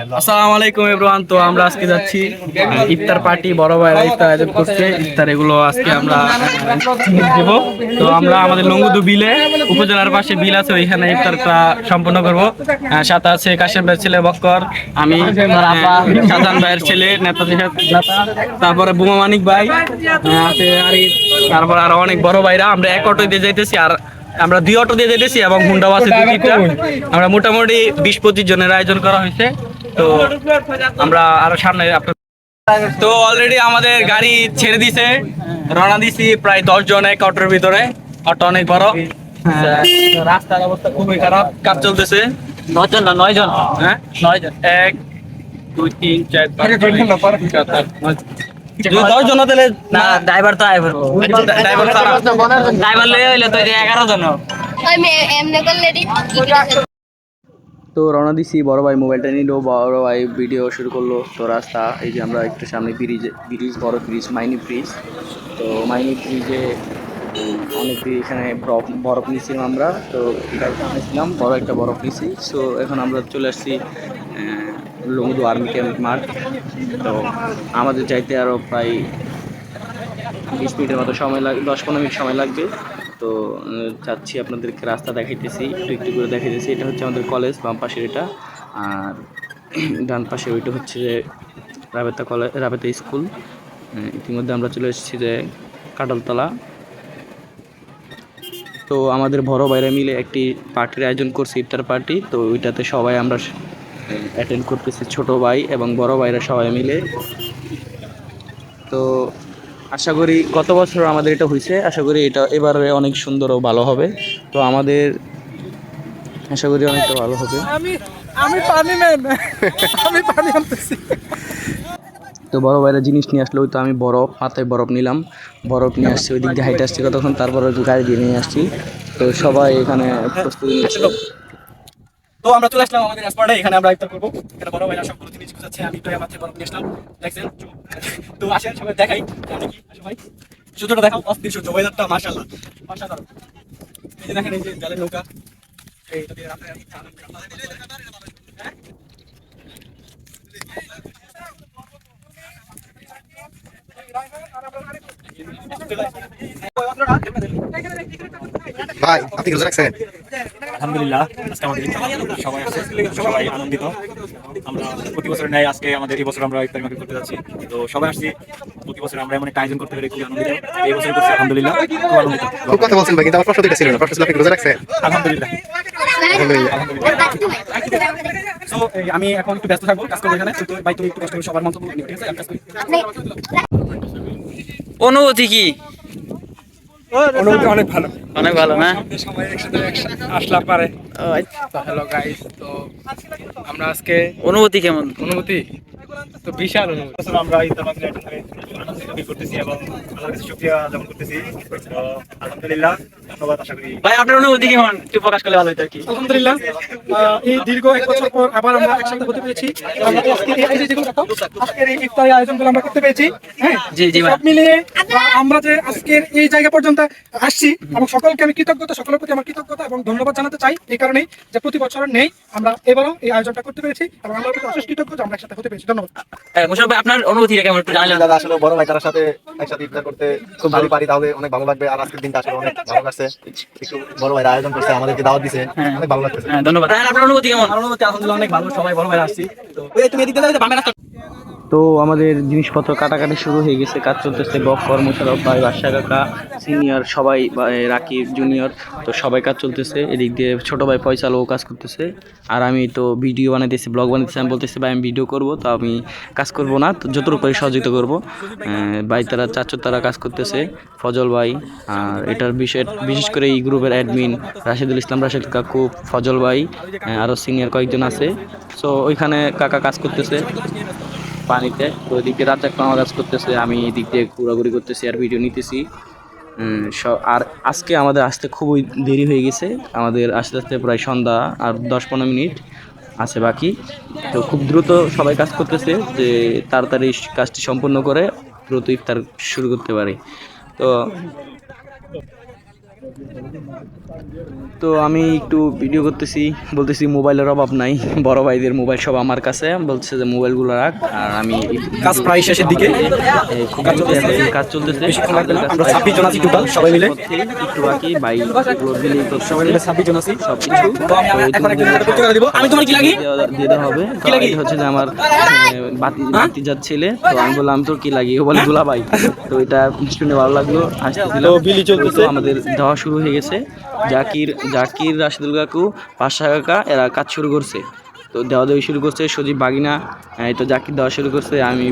আসসালামু আলাইকুম এভরিওয়ান তো আমরা আজকে যাচ্ছি ইফতার পার্টি, বড় ভাইরা ইফতার আয়োজন করছে। ইফতার এগুলো আজকে আমরা দেব। তো আমরা আমাদের লঙ্গুদু বিলে, উপজেলার পাশে বিল আছে, ওইখানে ইফতারটা সম্পন্ন করব। সাথে আছে কাশেম ভাইয়ের ছেলে বক্কর, আমি শাহজাহান ভাইয়ের ছেলে, নেতা তারপরে বুমা মানিক ভাই আছে তারপর আরও অনেক বড় ভাইরা। আমরা এক অটো দিয়ে যাইতেছি, আর আমরা দুই অটো দিয়ে যেতেছি এবং হুন্ডাও আছে দুই আমরা মোটামুটি বিশ পঁচিশ জনের আয়োজন করা হয়েছে। তো আমরা আরও সামনে আপনার তো অলরেডি আমাদের গাড়ি ছেড়ে দিছে। রওনা দিছি প্রায় দশ জন এক অটোর ভিতরে। অটো অনেক বড়। হ্যাঁ, রাস্তার অবস্থা খুবই খারাপ। কাজ চলতেছে। নয় জন না নয় জন হ্যাঁ? নয় জন এক দুই তিন চার পাঁচ দশ জন তাহলে না ড্রাইভার তো ড্রাইভার ড্রাইভার লয়ে হইলে তো এগারো জন। আমি এমনি করলে তো রওনা দিছি, বড় ভাই মোবাইলটা নিল, বড় ভাই ভিডিও শুরু করল। তো রাস্তা, এই যে আমরা একটু সামনে ব্রিজ ব্রিজ বড় ব্রিজ মাইনি ব্রিজ তো মাইনি ব্রিজে অনেক এখানে বরফ বরফ নিয়েছিলাম আমরা। তো নিয়েছিলাম, বড় একটা বরফ নিয়েছি। সো এখন আমরা চলে আসছি লংদু আর্মি ক্যাম্প মাঠ। তো আমাদের যাইতে আরও প্রায় বিশ মিনিটের মতো সময় লাগবে দশ পনেরো মিনিট সময় লাগবে। তো যাচ্ছি আপনাদেরকে রাস্তা দেখাইতেছি, একটু একটু করে দেখাইতেছি। এটা হচ্ছে আমাদের কলেজ বাম পাশের এটা। আর ডান পাশে ওইটা হচ্ছে যে রাবেতা কলেজ রাবেতা স্কুল ইতিমধ্যে আমরা চলে এসেছি যে কাটালতলা তো, আমাদের বড় ভাইরা মিলে একটি পার্টির আয়োজন করছে, ইফতার পার্টি। তো, ওইটাতে সবাই আমরা অ্যাটেন্ড করতেছি, ছোট ভাই এবং বড় ভাইরা সবাই মিলে। তো আশা করি গত বছর আমাদের এটা হয়েছে। আশা করি এটা এবারে অনেক সুন্দর ও ভালো হবে। তো আমাদের আশা করি অনেকটা ভালো হবে। আমি আমি পানি নেন আমি পানি আনতেছি। তো বড় ভাইরা জিনিস নিয়ে আসলো তো আমি বরফ মাথায় বরফ নিলাম। বরফ নিয়ে আসছি ওই দিক দিয়ে হাইটে আসছি। কতক্ষণ তারপরে গাড়ি দিয়ে নিয়ে আসছি। তো সবাই এখানে প্রস্তুতি নিচ্ছে। তো আমরা চলে আসলাম আমাদের স্পটে এখানে আমরা ইফতার করব। এখানে বড় ভাইরা সবগুলো জিনিস গুছাচ্ছে, আমি তো আমার থেকে নিয়ে আসলাম। দেখছেন? তো আসেন, সবাই দেখাই। আমরা কি? আসো ভাই। সূর্যটা দেখাও, অস্থির সূর্য ওয়েদারটা মাশাআল্লাহ। অসাধারণ এই যে দেখেন, এই যে জলের নৌকা। এইটা দিয়ে রাতে ভাই, আপনি কি রাখছেন আলহামদুলিল্লাহ আজকে আমাদের সবাই আসছে সবাই আনন্দিত। আমরা প্রতি বছর ন্যায় আজকে আমাদের এই বছর আমরা ইফতার মাহফিল করতে যাচ্ছি। তো সবাই আসছি প্রতি বছর আমরা এমন একটা আয়োজন করতে পেরে খুবই আনন্দিত। এই বছর করছি আলহামদুলিল্লাহ খুব আনন্দিত। খুব কথা বলছেন ভাই কিন্তু আমার প্রশ্ন ছিল না প্রশ্ন ছিল আপনি রোজা রাখছেন? আলহামদুলিল্লাহ। আমি এখন একটু ব্যস্ত থাকব কাজ করব এখানে। ভাই তুমি একটু কষ্ট করে সবার মন্তব্য আছে? অনুভূতি কি? অনুভূতি অনেক ভালো। অনেক ভালো না সবাই একসাথে আসলাম পারে। আচ্ছা। হ্যালো গাইস তো আমরা আজকে অনুভূতি কেমন? অনুভূতি? তো বিশাল অনুভূতি। আমরা ইফতার মাহফিল আয়োজন করে আনন্দিত ফিল করতেছি এবং আল্লাহর কাছে শুকরিয়া জ্ঞাপন করতেছি। আলহামদুলিল্লাহ ধন্যবাদ আশা করি। ভাই আপনার অনুভূতি কেমন একটু প্রকাশ করলে ভালো হতো আর কি। আলহামদুলিল্লাহ এই দীর্ঘ এক বছর পর আবার আমরা একসাথে হতে পেরেছি। আজকের এই- এই যে আজকের এই ইফতারি আয়োজনগুলো আমরা করতে পেরেছি হ্যাঁ? জি, জি, সব মিলিয়ে আমরা যে আজকের এই জায়গা পর্যন্ত আসছি এবং সকলকে আমি কৃতজ্ঞতা সকলের প্রতি আমার কৃতজ্ঞতা এবং ধন্যবাদ জানাতে চাই এই কারণেই যে প্রতি বছর নেই আমরা এবারও এই আয়োজনটা করতে পেরেছি এবং আমরা প্রতি অশেষ কৃতজ্ঞ আমরা একসাথে হতে পেরেছি। ধন্যবাদ। মুশারফ ভাই আপনার অনুভূতিটা কেমন একটু জানালেন? দাদা আসলে বড় ভাই তার সাথে একসাথে ইফতার করতে খুব ভালো পারি তাহলে অনেক ভালো লাগবে। আর আজকের দিনটা আসলে অনেক ভালো লাগছে। একটু বড় ভাইরা আয়োজন করছে আমাদেরকে দাওয়াত দিছে। অনেক ভালো লাগছে হ্যাঁ ধন্যবাদ। আপনার অনুভূতি কেমন? অনুভূতি আলহামদুলিল্লাহ অনেক ভালো সবাই বড় ভাইরা আসছি। তো তুমি এদিকে যাবে বাংলা রাস্তা। তো আমাদের জিনিসপত্র কাটাকাটি শুরু হয়ে গেছে। কাজ চলতেছে বক কর্মশালা, ভাই বাসা কাকা সিনিয়র সবাই রাকিব জুনিয়র তো সবাই কাজ চলতেছে। এদিক দিয়ে ছোটো ভাই ফয়সাল ও কাজ করতেছে। আর আমি তো ভিডিও বানাইতেছি ব্লগ বানাইতেছি, আমি বলতেছি, ভাই, আমি ভিডিও করব, তো আমি কাজ করব না, তো যতটুকু পারি সহযোগিতা করব। ভাই, তারা চাচর তারা কাজ করতেছে, ফজল ভাই, আর এটার বিষয়, বিশেষ করে এই গ্রুপের অ্যাডমিন রাশেদুল ইসলাম রাশেদ কাকু, ফজল ভাই আরও সিনিয়র কয়েকজন আছে। সো ওইখানে কাকা কাজ করতেছে। পানিতে। তো ওই দিক দিয়ে রাজ্জাক কাজ করতেছে আমি এই দিক দিয়ে ঘোরাঘুরি করতেছি আর ভিডিও নিতেছি। উম, স- আর আজকে আমাদের আসতে খুবই দেরি হয়ে গেছে। আমাদের আস্তে আস্তে প্রায় সন্ধ্যা আর দশ পনেরো মিনিট আছে বাকি। তো খুব দ্রুত সবাই কাজ করতেছে যে তাড়াতাড়ি কাজটি সম্পূর্ণ করে দ্রুত ইফতার শুরু করতে পারে। তো তো আমি একটু ভিডিও করতেছি বলতেছি মোবাইলের অভাব নাই বড় ভাইদের মোবাইল সব আমার কাছে বলছে যে মোবাইলগুলো রাখ আর আমি কাজ প্রায় শেষের দিকে। কাজ চলতেছে। না। আমরা 26 জন আছি total, সবাই মিলে। একটু বাকি ভাই সবাই মিলে ছাব্বিশ জন আছি। সবকিছু। তো আমি এখন একটা পরিচয় করে দিব। আমি তোমার কি লাগি? দিয়ে দেওয়া হবে। কি লাগি? হচ্ছে যে আমার বাতি বাতিজার ছেলে। তো আমি বললাম তোর কি লাগি? ও বলে দুলা ভাই তো এটা শুনে ভালো লাগল। বিলি চলতেছে। আমাদের দেওয়া শুরু হয়ে গেছে। জাকির জাকির, রাশিদুল কাকু, পাশা কাকা, এরা কাজ শুরু করছে। তো দেওয়া দেওয়া শুরু করছে সজীব বাগিনা তো জাকির দেওয়া শুরু করছে, আমি